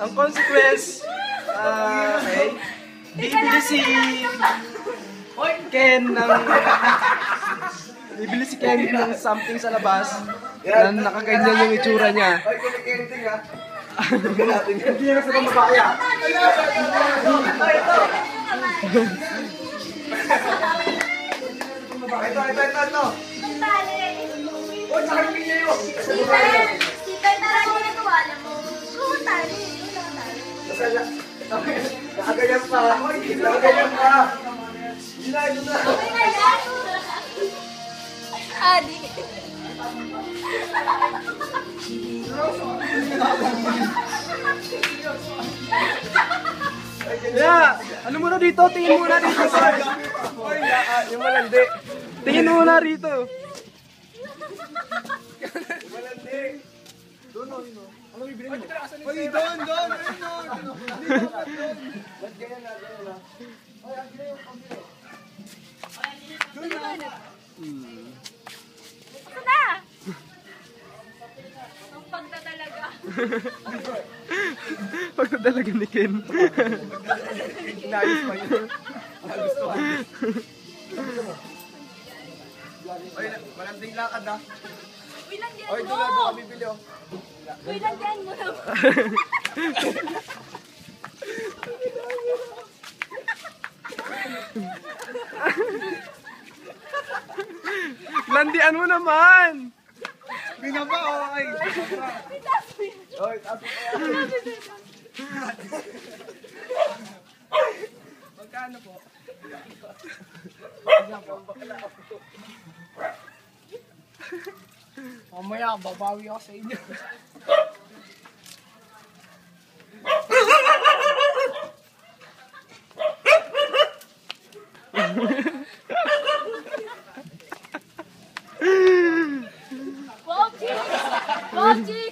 ang consequence, ah, okay, bibili si Ken ng bibili si Ken ng something sa labas na nakaganyan yung itsura niya. Ay, kumikinting ha. Hindi na sa babae ah. Ito, ito, ito, ito. Oh, sa harapin niya yun. Tali. Nasala. Nakaganyan pa. Nakaganyan pa. Na, yun na. Adi. Yeah, ano muna dito? Tingin muna dito. Ah, yung malandi. Tingin muna rito. Malandi. Oy, doon, doon, doon. Ba't ganyan na, ganyan na? Ito na. Ang pagdadalaga. Pagdadalaga ni Ken. Inayos pa yun. Nagustuhan. Oy, malanding lakad ha. Uy, lagyan Oy, mo. na, doon ka bibili oh. Uy, lagyan mo na. Landian mo naman. Binaba oh, ay. Oy, tapo kaya. Magkano po? Mamaya, babawi ako sa inyo. Wow, chicks!